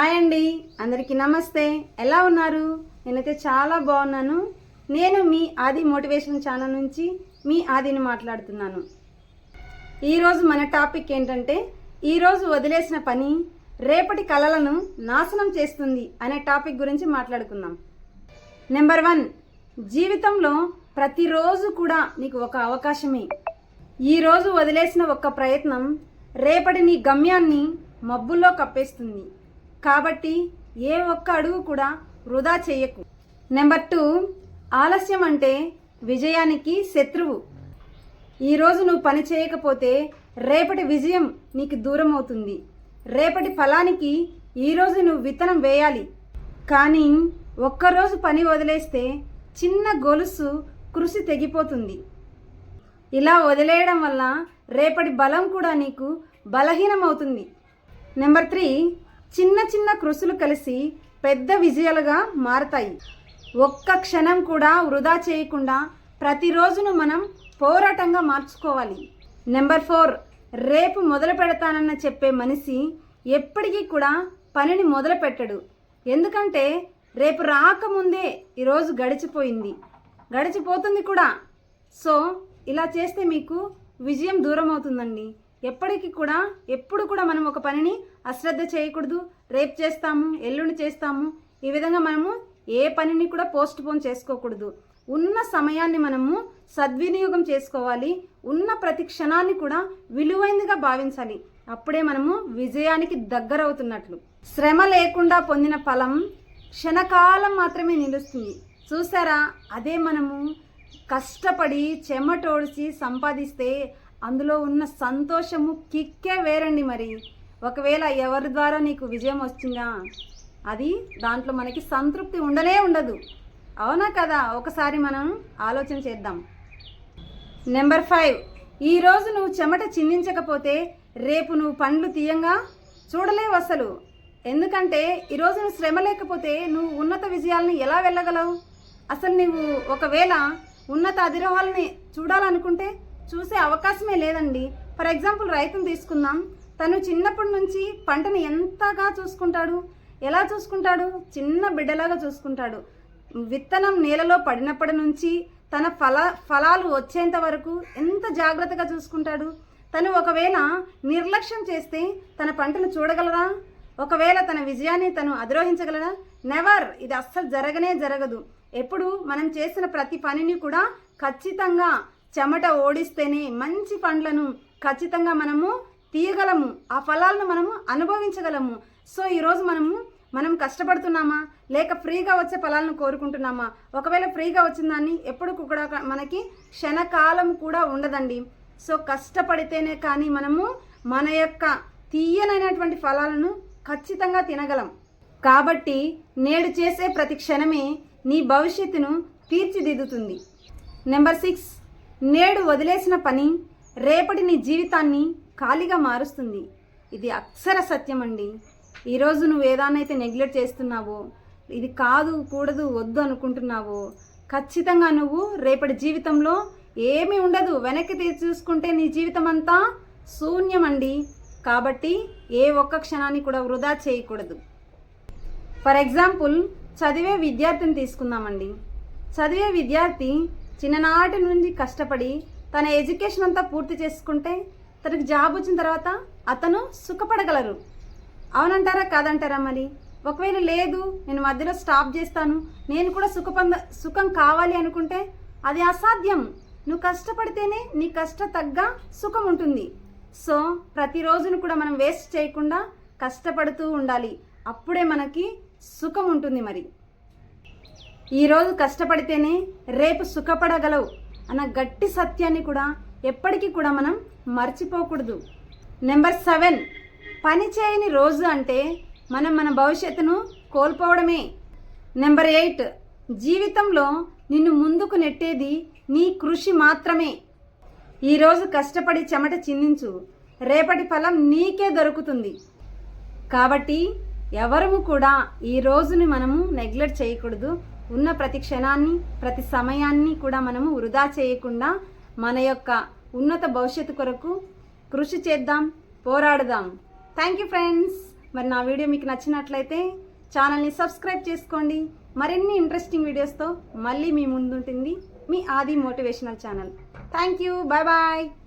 Hi అండి. అందరికీ నమస్తే. ఎలా ఉన్నారు? నేనైతే చాలా బాగున్నాను. నేను మీ ఆది మోటివేషన్ ఛానల్ నుంచి మీ ఆదిని మాట్లాడుతున్నాను. ఈరోజు మన టాపిక్ ఏంటంటే ఈరోజు వదిలేసిన పని రేపటి కలలను నాశనం చేస్తుంది అనే టాపిక్ గురించి మాట్లాడుకుందాం. నెంబర్ వన్ జీవితంలో ప్రతిరోజు కూడా నీకు ఒక అవకాశమే. ఈరోజు వదిలేసిన ఒక్క ప్రయత్నం రేపటి నీ గమ్యాన్ని మబ్బుల్లో కప్పేస్తుంది. కాబట్టి ఏ ఒక్క అడుగు కూడా వృధా చేయకు. నెంబర్ టూ ఆలస్యం అంటే విజయానికి శత్రువు. ఈరోజు నువ్వు పని చేయకపోతే రేపటి విజయం నీకు దూరం అవుతుంది రేపటి ఫలానికి ఈరోజు నువ్వు విత్తనం వేయాలి. కానీ ఒక్కరోజు పని వదిలేస్తే చిన్న గొలుసు కృషి తెగిపోతుంది. ఇలా వదిలేయడం వల్ల రేపటి బలం కూడా నీకు బలహీనమవుతుంది. నెంబర్ త్రీ చిన్న చిన్న కృషులు కలిసి పెద్ద విజయాలుగా మారతాయి. ఒక్క క్షణం కూడా వృధా చేయకుండా ప్రతిరోజును మనం పోరాటంగా మార్చుకోవాలి. నెంబర్ ఫోర్ రేపు మొదలు పెడతానన్న చెప్పే మనిషి ఎప్పటికీ కూడా పనిని మొదలు పెట్టడు. ఎందుకంటే రేపు రాకముందే ఈరోజు గడిచిపోయింది. గడిచిపోతుంది కూడా. సో ఇలా చేస్తే మీకు విజయం దూరం అవుతుందండి ఎప్పటికీ కూడా ఎప్పుడు కూడా మనం ఒక పనిని అశ్రద్ధ చేయకూడదు. రేపు చేస్తాము ఎల్లుండి చేస్తాము. ఈ విధంగా మనము ఏ పనిని కూడా పోస్ట్ పోన్ చేసుకోకూడదు. ఉన్న సమయాన్ని మనము సద్వినియోగం చేసుకోవాలి. ఉన్న ప్రతి క్షణాన్ని కూడా విలువైనదిగా భావించాలి. అప్పుడే మనము విజయానికి దగ్గర అవుతున్నట్లు శ్రమ లేకుండా పొందిన ఫలం క్షణకాలం మాత్రమే నిలుస్తుంది. చూసారా? అదే మనము కష్టపడి చెమటోడిచి సంపాదిస్తే అందులో ఉన్న సంతోషము కిక్కే వేరండి మరి. ఒకవేళ ఎవరి ద్వారా నీకు విజయం వచ్చిందా అది దాంట్లో మనకి సంతృప్తి ఉండనే ఉండదు. అవునా కదా? ఒకసారి మనం ఆలోచన చేద్దాం. Number five. ఈరోజు నువ్వు చెమట చిందించకపోతే రేపు నువ్వు పండ్లు తీయంగా? చూడలేవు అసలు. ఎందుకంటే ఈరోజు నువ్వు శ్రమ లేకపోతే నువ్వు ఉన్నత విజయాలను ఎలా వెళ్ళగలవు? అసలు నువ్వు ఒకవేళ ఉన్నత అధిరోహాలని చూడాలనుకుంటే చూసే అవకాశమే లేదండి. ఫర్ ఎగ్జాంపుల్ రైతును తీసుకుందాం. తను చిన్నప్పటి నుంచి పంటను ఎంతగా చూసుకుంటాడు? ఎలా చూసుకుంటాడు? చిన్న బిడ్డలాగా చూసుకుంటాడు. విత్తనం నేలలో పడినప్పటి నుంచి తన ఫల ఫలాలు వచ్చేంత వరకు ఎంత జాగ్రత్తగా చూసుకుంటాడు? తను ఒకవేళ నిర్లక్ష్యం చేస్తే తన పంటను చూడగలరా? ఒకవేళ తన విజయాన్ని తను అధిరోహించగలరా? నెవర్! ఇది అస్సలు జరగనే జరగదు. ఎప్పుడు మనం చేసిన ప్రతి పనిని కూడా ఖచ్చితంగా చెమట ఓడిస్తేనే మంచి పండ్లను ఖచ్చితంగా మనము తీయగలము. ఆ ఫలాలను మనము అనుభవించగలము. సో ఈరోజు మనము మనం కష్టపడుతున్నామా? లేక ఫ్రీగా వచ్చే ఫలాలను కోరుకుంటున్నామా? ఒకవేళ ఫ్రీగా వచ్చిన దాన్ని ఎప్పుడు కూడా మనకి క్షణకాలం కూడా ఉండదండి. సో కష్టపడితేనే కానీ మనము మన యొక్క తీయనైనటువంటి ఫలాలను ఖచ్చితంగా తినగలం. కాబట్టి నేడు చేసే ప్రతి క్షణమే నీ భవిష్యత్తును తీర్చిదిద్దుతుంది. Number six. నేడు వదిలేసిన పని రేపటి నీ జీవితాన్ని ఖాళీగా మారుస్తుంది. ఇది అక్షర సత్యం అండి ఈరోజు నువ్వు ఏదాన్నైతే నెగ్లెక్ట్ చేస్తున్నావో ఇది కాదు కూడదు వద్దు అనుకుంటున్నావో ఖచ్చితంగా నువ్వు రేపటి జీవితంలో ఏమీ ఉండదు. వెనక్కి తీసి చూసుకుంటే నీ జీవితం అంతా శూన్యమండి. కాబట్టి ఏ ఒక్క క్షణాన్ని కూడా వృధా చేయకూడదు. ఫర్ ఎగ్జాంపుల్ చదివే విద్యార్థిని తీసుకుందామండి. చదివే విద్యార్థి చిన్ననాటి నుండి కష్టపడి తన ఎడ్యుకేషన్ అంతా పూర్తి చేసుకుంటే తనకు జాబ్ వచ్చిన తర్వాత అతను సుఖపడగలరు. అవునంటారా? కాదంటారా మరి? ఒకవేళ లేదు నేను మధ్యలో స్టాప్ చేస్తాను నేను కూడా సుఖపంద సుఖం కావాలి అనుకుంటే అది అసాధ్యం. నువ్వు కష్టపడితేనే నీ కష్ట తగ్గ సుఖం ఉంటుంది. సో ప్రతిరోజును కూడా మనం వేస్ట్ చేయకుండా కష్టపడుతూ ఉండాలి. అప్పుడే మనకి సుఖం ఉంటుంది మరి. ఈరోజు కష్టపడితేనే రేపు సుఖపడగలవు అన్న గట్టి సత్యాన్ని కూడా ఎప్పటికీ కూడా మనం మర్చిపోకూడదు. నెంబర్ సెవెన్ పని చేయని రోజు అంటే మనం మన భవిష్యత్తును కోల్పోవడమే. నెంబర్ ఎయిట్ జీవితంలో నిన్ను ముందుకు నెట్టేది నీ కృషి మాత్రమే. ఈరోజు కష్టపడి చెమట చిందించు. రేపటి ఫలం నీకే దొరుకుతుంది. కాబట్టి ఎవరము కూడా ఈ రోజుని మనము నెగ్లెక్ట్ చేయకూడదు. ఉన్న ప్రతి క్షణాన్ని ప్రతి సమయాన్ని కూడా మనము వృధా చేయకుండా మన యొక్క ఉన్నత భవిష్యత్తు కొరకు కృషి చేద్దాం పోరాడుదాం. థ్యాంక్ యూ ఫ్రెండ్స్ మరి నా వీడియో మీకు నచ్చినట్లయితే ఛానల్ని సబ్స్క్రైబ్ చేసుకోండి. మరిన్ని ఇంట్రెస్టింగ్ వీడియోస్తో మళ్ళీ మీ ముందుంటుంది మీ Aadi motivational channel thank you bye bye